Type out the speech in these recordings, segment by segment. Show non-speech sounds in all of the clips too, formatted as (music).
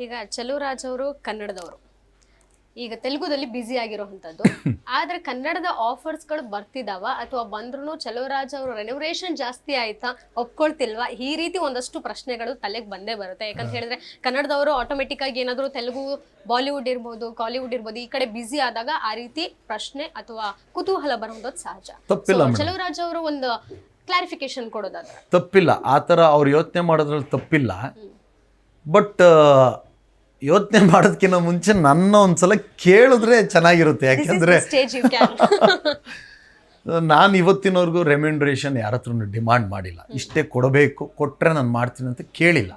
ಈಗ ಚಲುವರಾಜ್ ಅವರು ಕನ್ನಡದವರು. ಈಗ ತೆಲುಗುದಲ್ಲಿ ಬ್ಯುಸಿ ಆಗಿರುವಂತದ್ದು. (laughs) ಆದ್ರೆ ಕನ್ನಡದ ಆಫರ್ಸ್ಗಳು ಬರ್ತಿದಾವ ಅಥವಾ ಬಂದ್ರು ಚಲುವರಾಜ್ ಅವರು ರೆನೋವೇಷನ್ ಜಾಸ್ತಿ ಆಯ್ತಾ ಒಪ್ಕೊಳ್ತಿಲ್ವಾ? ಈ ರೀತಿ ಒಂದಷ್ಟು ಪ್ರಶ್ನೆಗಳು ತಲೆಗೆ ಬಂದೇ ಬರುತ್ತೆ. ಯಾಕಂತ ಹೇಳಿದ್ರೆ ಕನ್ನಡದವರು ಆಟೋಮೆಟಿಕ್ ಆಗಿ ಏನಾದ್ರು ತೆಲುಗು ಬಾಲಿವುಡ್ ಇರ್ಬೋದು ಕಾಲಿವುಡ್ ಇರ್ಬೋದು ಈ ಕಡೆ ಬ್ಯುಸಿ ಆದಾಗ ಆ ರೀತಿ ಪ್ರಶ್ನೆ ಅಥವಾ ಕುತೂಹಲ ಬರುವಂತದ್ದು ಸಹಜ. ಚಲುವರಾಜ್ ಅವರು ಒಂದು ಕ್ಲಾರಿಫಿಕೇಶನ್ ಕೊಡೋದಾದ್ರೆ. ತಪ್ಪಿಲ್ಲ. ಆ ಥರ ಅವ್ರು ಯೋಚನೆ ಮಾಡೋದ್ರಲ್ಲಿ ತಪ್ಪಿಲ್ಲ. ಬಟ್ ಯೋಚನೆ (laughs) ಮಾಡೋದಕ್ಕಿಂತ ಮುಂಚೆ ನನ್ನ ಒಂದ್ಸಲ ಕೇಳಿದ್ರೆ ಚೆನ್ನಾಗಿರುತ್ತೆ. ಯಾಕೆಂದರೆ ನಾನು ಇವತ್ತಿನವರೆಗೂ ರೆಮ್ಯುನರೇಷನ್ ಯಾರ ಹತ್ರನೂ ಡಿಮಾಂಡ್ ಮಾಡಿಲ್ಲ. ಇಷ್ಟೇ ಕೊಡಬೇಕು ಕೊಟ್ಟರೆ ನಾನು ಮಾಡ್ತೀನಿ ಅಂತ ಕೇಳಿಲ್ಲ.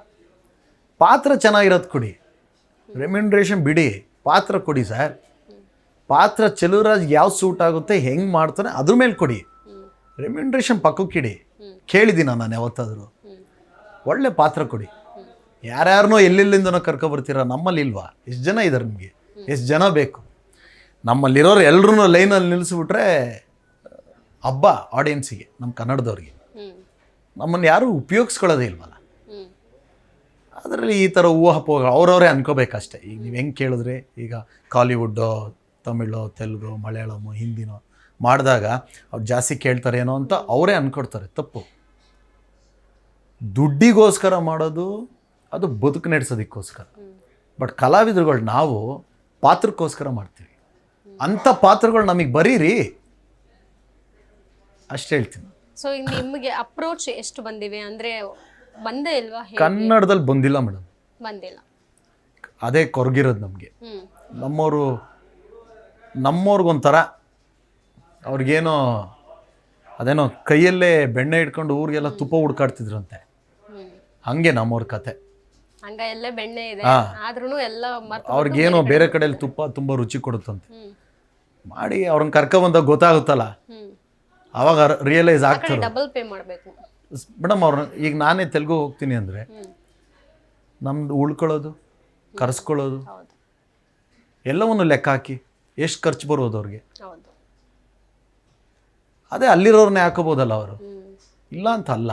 ಪಾತ್ರ ಚೆನ್ನಾಗಿರೋದು ಕೊಡಿ. ರೆಮ್ಯುನರೇಷನ್ ಬಿಡಿ. ಪಾತ್ರ ಕೊಡಿ ಸರ್. ಪಾತ್ರ ಚೆಲುವರಾಜ್ ಯಾವ ಸೂಟ್ ಆಗುತ್ತೆ ಹೆಂಗೆ ಮಾಡ್ತಾನೆ ಅದ್ರ ಮೇಲೆ ಕೊಡಿ. ರೆಮ್ಯುನರೇಷನ್ ಪಕ್ಕಕ್ಕಿಡಿ. ಕೇಳಿದ್ದೀನ ನಾನು ಯಾವತ್ತಾದರೂ? ಒಳ್ಳೆ ಪಾತ್ರ ಕೊಡಿ. ಯಾರ್ಯಾರನೋ ಎಲ್ಲೆಲ್ಲಿಂದನೋ ಕರ್ಕೊಬರ್ತೀರ ನಮ್ಮಲ್ಲಿ ಇಲ್ವಾ? ಎಷ್ಟು ಜನ ಇದ್ದಾರೆ ನಿಮಗೆ? ಎಷ್ಟು ಜನ ಬೇಕು? ನಮ್ಮಲ್ಲಿರೋರು ಎಲ್ಲರೂ ಲೈನಲ್ಲಿ ನಿಲ್ಲಿಸ್ಬಿಟ್ರೆ ಹಬ್ಬ ಆಡಿಯನ್ಸಿಗೆ ನಮ್ಮ ಕನ್ನಡದವ್ರಿಗೆ. ನಮ್ಮನ್ನು ಯಾರೂ ಉಪಯೋಗಿಸ್ಕೊಳ್ಳೋದೇ ಇಲ್ವಲ್ಲ? ಅದರಲ್ಲಿ ಈ ಥರ ಊಹಾಪೋಹ ಅವ್ರವರೇ ಅನ್ಕೋಬೇಕಷ್ಟೆ. ಈಗ ನೀವು ಹೆಂಗೆ ಕೇಳಿದ್ರೆ ಈಗ ಕಾಲಿವುಡ್ಡು ತಮಿಳೋ ತೆಲುಗು ಮಲಯಾಳಮು ಹಿಂದಿನೋ ಮಾಡಿದಾಗ ಅವ್ರು ಜಾಸ್ತಿ ಕೇಳ್ತಾರೇನೋ ಅಂತ ಅವರೇ ಅನ್ಕೊಡ್ತಾರೆ ತಪ್ಪು. ದುಡ್ಡಿಗೋಸ್ಕರ ಮಾಡೋದು ಅದು ಬದುಕು ನಡೆಸೋದಕ್ಕೋಸ್ಕರ. ಬಟ್ ಕಲಾವಿದರುಗಳು ನಾವು ಪಾತ್ರಕ್ಕೋಸ್ಕರ ಮಾಡ್ತೀವಿ. ಅಂಥ ಪಾತ್ರಗಳು ನಮಗೆ ಬರೀರಿ. ಅಷ್ಟು ಹೇಳ್ತೀನಿ. ಸೊ ನಿಮಗೆ ಅಪ್ರೋಚ್ ಎಷ್ಟು ಬಂದಿವೆ? ಅಂದರೆ ಬಂದೇ ಇಲ್ವಾ ಕನ್ನಡದಲ್ಲಿ ಬಂದಿಲ್ಲ ಮೇಡಮ್. ಬಂದಿಲ್ಲ. ಅದೇ ಕೊರಗಿರೋದು ನಮಗೆ. ನಮ್ಮವರು ನಮ್ಮವ್ರಿಗೊಂಥರ ಅವ್ರಿಗೇನೋ ಅದೇನೋ ಕೈಯಲ್ಲೇ ಬೆಣ್ಣೆ ಇಟ್ಕೊಂಡು ಊರಿಗೆಲ್ಲ ತುಪ್ಪ ಹುಡ್ಕಾಡ್ತಿದ್ರಂತೆ. ಹಂಗೆ ನಮ್ಮವ್ರ ಕತೆ. ಹಂಗ ಎಲ್ಲ ಬೆಣ್ಣೆ ಇದೆ. ಹಾ. ಆದ್ರೂ ಎಲ್ಲ ಮರ್ತು ಅವ್ರಿಗೇನೋ ಬೇರೆ ಕಡೆಯಲ್ಲಿ ತುಪ್ಪ ತುಂಬ ರುಚಿ ಕೊಡುತ್ತಂತೆ. ಹ್ಮ್. ಮಾಡಿ ಅವ್ರನ್ನ ಕರ್ಕೊಬಂದಾಗ ಗೊತ್ತಾಗುತ್ತಲ್ಲ? ಹ್ಮ್. ಅವಾಗ ರಿಯಲೈಸ್ ಆಗ್ತಾರೆ ಡಬಲ್ ಪೇ ಮಾಡ್ಬೇಕು. ಮೇಡಮ್ ಅವ್ರನ್ನ ಈಗ ನಾನೇ ತೆಲುಗು ಹೋಗ್ತೀನಿ ಅಂದರೆ ಹ್ಮ್. ನಮ್ದು ಉಳ್ಕೊಳ್ಳೋದು ಕರೆಸ್ಕೊಳ್ಳೋದು ಹೌದು. ಎಲ್ಲವನ್ನು ಲೆಕ್ಕ ಹಾಕಿ ಎಷ್ಟು ಖರ್ಚು ಬರ್ಬೋದು ಅವ್ರಿಗೆ? ಹೌದು. ಅದೇ ಅಲ್ಲಿರೋರ್ನೇ ಹಾಕೋಬೋದಲ್ಲ ಅವರು? ಹ್ಮ್. ಇಲ್ಲ ಅಂತ ಅಲ್ಲ.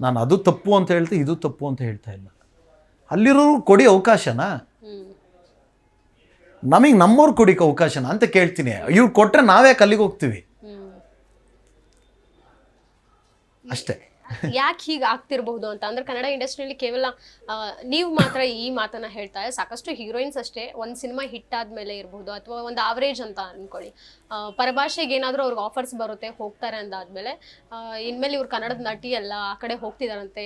ನಾನು ಅದು ತಪ್ಪು ಅಂತ ಹೇಳ್ತೀನಿ ಇದು ತಪ್ಪು ಅಂತ ಹೇಳ್ತಾ ಇಲ್ಲ. ಅಲ್ಲಿರೋರು ಕೊಡಿ ಅವಕಾಶನಾ? ನಮಗೆ ನಮ್ಮವ್ರು ಕೊಡಿಕ್ಕೆ ಅವಕಾಶನ ಅಂತ ಕೇಳ್ತೀನಿ. ಇವ್ರು ಕೊಟ್ಟರೆ ನಾವ್ಯಾಕೆ ಅಲ್ಲಿಗೆ ಹೋಗ್ತೀವಿ? ಅಷ್ಟೇ. ಯಾಕೆ ಹೀಗೆ ಆಗ್ತಿರಬಹುದು ಅಂತ? ಅಂದ್ರೆ ಕನ್ನಡ ಇಂಡಸ್ಟ್ರಿಯಲ್ಲಿ ಕೇವಲ ನೀವು ಮಾತ್ರ ಈ ಮಾತನ್ನ ಹೇಳ್ತಾ ಸಾಕಷ್ಟು ಹೀರೋಯಿನ್ಸ್ ಅಷ್ಟೇ ಒಂದು ಸಿನಿಮಾ ಹಿಟ್ ಆದ್ಮೇಲೆ ಇರಬಹುದು ಅಥವಾ ಒಂದು ಆವರೇಜ್ ಅಂತ ಅನ್ಕೊಳ್ಳಿ. ಪರಭಾಷೆಗೆ ಏನಾದರೂ ಅವ್ರಿಗೆ ಆಫರ್ಸ್ ಬರುತ್ತೆ ಹೋಗ್ತಾರೆ ಅಂದಾದ್ಮೇಲೆ ಇನ್ಮೇಲೆ ಇವ್ರು ಕನ್ನಡದ ನಟಿ ಎಲ್ಲ ಆ ಕಡೆ ಹೋಗ್ತಿದಾರಂತೆ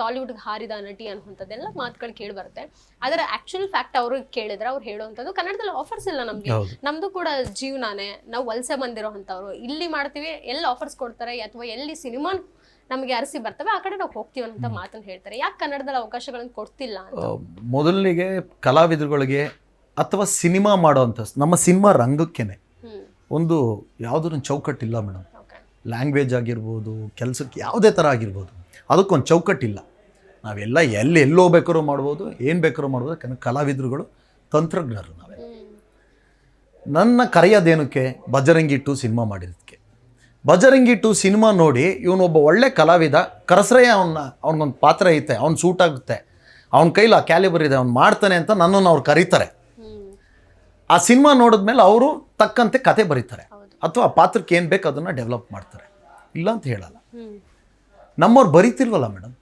ಟಾಲಿವುಡ್ಗೆ ಹಾರಿದ ನಟಿ ಅನ್ನುವಂಥದ್ದೆಲ್ಲ ಮಾತುಗಳು ಕೇಳಿ ಬರುತ್ತೆ. ಅದರ ಆಕ್ಚುಲ್ ಫ್ಯಾಕ್ಟ್ ಅವರು ಕೇಳಿದ್ರೆ ಅವ್ರು ಹೇಳುವಂಥದ್ದು ಕನ್ನಡದಲ್ಲಿ ಆಫರ್ಸ್ ಇಲ್ಲ ನಮಗೆ. ನಮ್ದು ಕೂಡ ಜೀವನಾನೇ ನಾವು ವಲಸೆ ಬಂದಿರೋ ಅಂಥವ್ರು. ಇಲ್ಲಿ ಮಾಡ್ತೀವಿ ಎಲ್ಲಿ ಆಫರ್ಸ್ ಕೊಡ್ತಾರೆ ಅಥವಾ ಎಲ್ಲಿ ಸಿನಿಮಾ ನಮಗೆ ಅರಸಿ ಬರ್ತವೆ ಆ ಕಡೆ ನಾವು ಹೋಗ್ತೀವಿ ಅಂತ ಮಾತನ್ನು ಹೇಳ್ತಾರೆ. ಯಾಕೆ ಕನ್ನಡದಲ್ಲಿ ಅವಕಾಶಗಳನ್ನು ಕೊಡ್ತಿಲ್ಲ ಮೊದಲಿಗೆ ಕಲಾವಿದರುಗಳಿಗೆ ಅಥವಾ ಸಿನಿಮಾ ಮಾಡೋವಂಥ ನಮ್ಮ ಸಿನಿಮಾ ರಂಗಕ್ಕೇನೆ ಒಂದು ಯಾವುದೂ ಚೌಕಟ್ಟಿಲ್ಲ ಮೇಡಮ್. ಲ್ಯಾಂಗ್ವೇಜ್ ಆಗಿರ್ಬೋದು ಕೆಲಸಕ್ಕೆ ಯಾವುದೇ ಥರ ಆಗಿರ್ಬೋದು ಅದಕ್ಕೊಂದು ಚೌಕಟ್ಟಿಲ್ಲ. ನಾವೆಲ್ಲ ಎಲ್ಲಿ ಎಲ್ಲೋ ಬೇಕಾದ್ರೂ ಮಾಡ್ಬೋದು ಏನು ಬೇಕಾದ್ರೂ ಮಾಡ್ಬೋದು ಯಾಕಂದರೆ ಕಲಾವಿದರುಗಳು ತಂತ್ರಜ್ಞರು ನಾವೆಲ್ಲ ನನ್ನ ಕರೆಯೋದೇನಕ್ಕೆ ಬಜರಂಗಿ ಟು ಸಿನಿಮಾ ಮಾಡಿದ್ದಕ್ಕೆ ಬಜರಂಗಿ ಟು ಸಿನಿಮಾ ನೋಡಿ ಇವನೊಬ್ಬ ಒಳ್ಳೆ ಕಲಾವಿದ ಕರಸ್ರಯ್ಯ ಅವನ್ನ ಅವ್ನಿಗೊಂದು ಪಾತ್ರ ಐತೆ ಅವ್ನ ಸೂಟ್ ಆಗುತ್ತೆ ಅವ್ನ ಕೈಲಿ ಆ ಕ್ಯಾಲಿಬರ್ ಇದೆ ಅವ್ನು ಮಾಡ್ತಾನೆ ಅಂತ ನನ್ನನ್ನು ಅವ್ರು ಕರೀತಾರೆ. ಆ ಸಿನಿಮಾ ನೋಡಿದ್ಮೇಲೆ ಅವರು ತಕ್ಕಂತೆ ಕತೆ ಬರೀತಾರೆ. ಅಥವಾ ಆ ಪಾತ್ರಕ್ಕೆ ಏನು ಬೇಕು ಅದನ್ನು ಡೆವಲಪ್ ಮಾಡ್ತಾರೆ. ಇಲ್ಲ ಅಂತ ಹೇಳಲ್ಲ. ನಮ್ಮವ್ರು ಬರೀತಿಲ್ವಲ್ಲ ಮೇಡಮ್?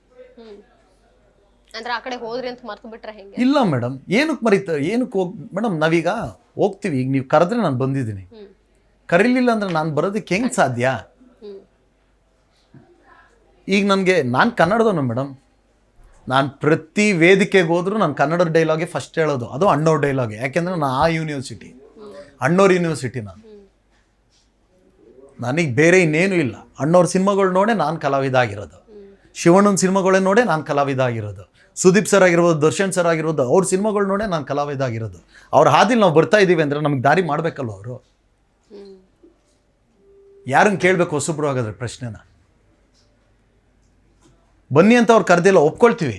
ಇಲ್ಲ ಮೇಡಮ್. ಏನಕ್ಕೆ ಮರೀತ ಏನಕ್ಕೆ ಹೋಗಿ ಮೇಡಮ್ ನಾವೀಗ ಹೋಗ್ತೀವಿ. ಈಗ ನೀವು ಕರೆದ್ರೆ ನಾನು ಬಂದಿದ್ದೀನಿ. ಕರೀಲಿಲ್ಲ ಅಂದ್ರೆ ನಾನು ಬರೋದಕ್ಕೆ ಹೆಂಗೆ ಸಾಧ್ಯ? ಈಗ ನನಗೆ, ನಾನು ಕನ್ನಡದವನು ಮೇಡಮ್ ನಾನು ಪ್ರತಿ ವೇದಿಕೆಗೆ ಹೋದರೂ ನಾನು ಕನ್ನಡದ ಡೈಲಾಗೆ ಫಸ್ಟ್ ಹೇಳೋದು. ಅದು ಅಣ್ಣವ್ರ ಡೈಲಾಗೆ ಯಾಕೆಂದರೆ ನಾನು ಆ ಯೂನಿವರ್ಸಿಟಿ ಅಣ್ಣೋರ್ ಯೂನಿವರ್ಸಿಟಿ ನಾನು. ನನಗೆ ಬೇರೆ ಇನ್ನೇನು ಇಲ್ಲ. ಅಣ್ಣವ್ರ ಸಿನಿಮಾಗಳು ನೋಡೇ ನಾನು ಕಲಾವಿದ ಆಗಿರೋದು ಶಿವಣ್ಣನ ಸಿನಿಮಾಗಳೇ ನೋಡೇ ನಾನು ಕಲಾವಿದ ಆಗಿರೋದು ಸುದೀಪ್ ಸರ್ ಆಗಿರ್ಬೋದು, ದರ್ಶನ್ ಸರ್ ಆಗಿರ್ಬೋದು, ಅವ್ರ ಸಿನಿಮಾಗಳು ನೋಡೇ ನಾನು ಕಲಾವಿದ ಆಗಿರೋದು ಅವ್ರ ಹಾದಿಲಿ ನಾವು ಬರ್ತಾ ಇದ್ದೀವಿ ಅಂದರೆ ನಮಗೆ ದಾರಿ ಮಾಡಬೇಕಲ್ವ ಅವರು? ಯಾರನ್ನು ಕೇಳಬೇಕು ಹೊಸಬ್ರು ಹಾಗಾದ್ರೆ ಪ್ರಶ್ನೆನ? ಬನ್ನಿ ಅಂತ ಅವ್ರು ಕರೆದಿಲ್ಲ ಒಪ್ಕೊಳ್ತೀವಿ.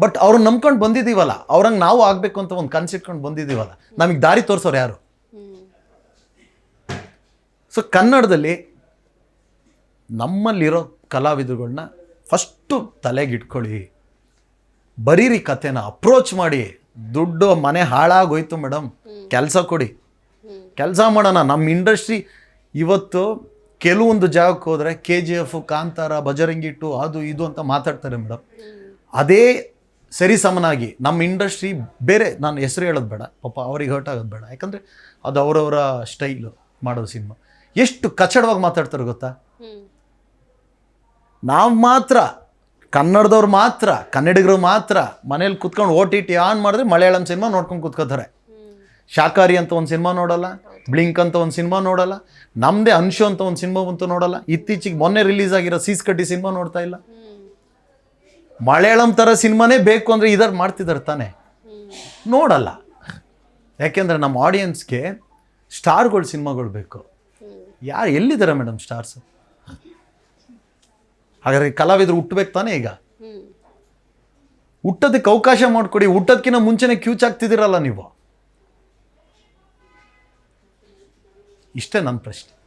ಬಟ್ ಅವ್ರನ್ನ ನಂಬ್ಕೊಂಡು ಬಂದಿದ್ದೀವಲ್ಲ ಅವ್ರಂಗೆ ನಾವು ಆಗಬೇಕು ಅಂತ ಒಂದು ಕನ್ಸಿಟ್ಕೊಂಡು ಬಂದಿದ್ದೀವಲ್ಲ ನಮಗೆ ದಾರಿ ತೋರಿಸೋರು ಯಾರು? ಸೊ ಕನ್ನಡದಲ್ಲಿ ನಮ್ಮಲ್ಲಿರೋ ಕಲಾವಿದರುಗಳನ್ನ ಫಸ್ಟು ತಲೆಗೆ ಇಟ್ಕೊಳ್ಳಿ ಬರೀರಿ ಕತೆನ ಅಪ್ರೋಚ್ ಮಾಡಿ. ದುಡ್ಡು ಮನೆ ಹಾಳಾಗೋಯ್ತು ಮೇಡಮ್ ಕೆಲಸ ಕೊಡಿ. ಕೆಲಸ ಮಾಡೋಣ ನಮ್ಮ ಇಂಡಸ್ಟ್ರಿ ಇವತ್ತು ಕೆಲವೊಂದು ಜಾಗಕ್ಕೆ ಹೋದರೆ ಕೆ ಜಿ ಎಫ್ ಕಾಂತಾರ ಬಜರಂಗಿಟ್ಟು ಅದು ಇದು ಅಂತ ಮಾತಾಡ್ತಾರೆ ಮೇಡಮ್ ಅದೇ ಸರಿ ಸಮನಾಗಿ ನಮ್ಮ ಇಂಡಸ್ಟ್ರಿ ಬೇರೆ ನಾನು ಹೆಸರು ಹೇಳೋದು ಬೇಡ ಪಾಪ ಅವ್ರಿಗೆ ಹರ್ಟ್ ಆಗೋದು ಬೇಡ. ಯಾಕಂದರೆ ಅದು ಅವರವರ ಸ್ಟೈಲು ಮಾಡೋದು ಸಿನಿಮಾ. ಎಷ್ಟು ಕಚ್ಚಡವಾಗಿ ಮಾತಾಡ್ತಾರೆ ಗೊತ್ತಾ? ನಾವು ಮಾತ್ರ ಕನ್ನಡದವ್ರು ಮಾತ್ರ ಕನ್ನಡಿಗರು ಮಾತ್ರ ಮನೇಲಿ ಕುತ್ಕೊಂಡು ಓ ಟಿ ಟಿ ಆನ್ ಮಾಡಿದ್ರೆ ಮಲಯಾಳಂ ಸಿನಿಮಾ ನೋಡ್ಕೊಂಡು ಕುತ್ಕೋತಾರೆ. ಶಾಕಾರಿ ಅಂತ ಒಂದು ಸಿನಿಮಾ ನೋಡಲ್ಲ? ಬ್ಲಿಂಕ್ ಅಂತ ಒಂದು ಸಿನಿಮಾ ನೋಡಲ್ಲ ನಮ್ಮದೇ ಅನ್ಶು ಅಂತ ಒಂದು ಸಿನಿಮಾ ಬಂತು ನೋಡಲ್ಲ ಇತ್ತೀಚೆಗೆ ಮೊನ್ನೆ ರಿಲೀಸ್ ಆಗಿರೋ ಸೀಸ್ ಕಟ್ಟಿ ಸಿನಿಮಾ ನೋಡ್ತಾ ಇಲ್ಲ. ಮಲಯಾಳಂ ಥರ ಸಿನಿಮಾನೇ ಬೇಕು ಅಂದರೆ ಇದರ್ ಮಾಡ್ತಿದ್ದಾರೆ ತಾನೆ. ನೋಡಲ್ಲ. ಯಾಕೆಂದರೆ ನಮ್ಮ ಆಡಿಯನ್ಸ್ಗೆ ಸ್ಟಾರ್ಗಳು ಸಿನಿಮಾಗಳು ಬೇಕು. ಯಾರು ಎಲ್ಲಿದ್ದಾರೆ ಮೇಡಮ್ ಸ್ಟಾರ್ಸ್? ಹಾಗಾದ್ರೆ ಕಲಾವಿದರು ಹುಟ್ಟಬೇಕು ತಾನೇ ಈಗ? ಹುಟ್ಟೋದಕ್ಕೆ ಅವಕಾಶ ಮಾಡಿಕೊಡಿ ಹುಟ್ಟೋದಕ್ಕಿಂತ ಮುಂಚೆನೇ ಕ್ಯೂಚ್ ಆಗ್ತಿದ್ದೀರಲ್ಲ ನೀವು? ಇಷ್ಟೇ ನನ್ನ ಪ್ರಶ್ನೆ.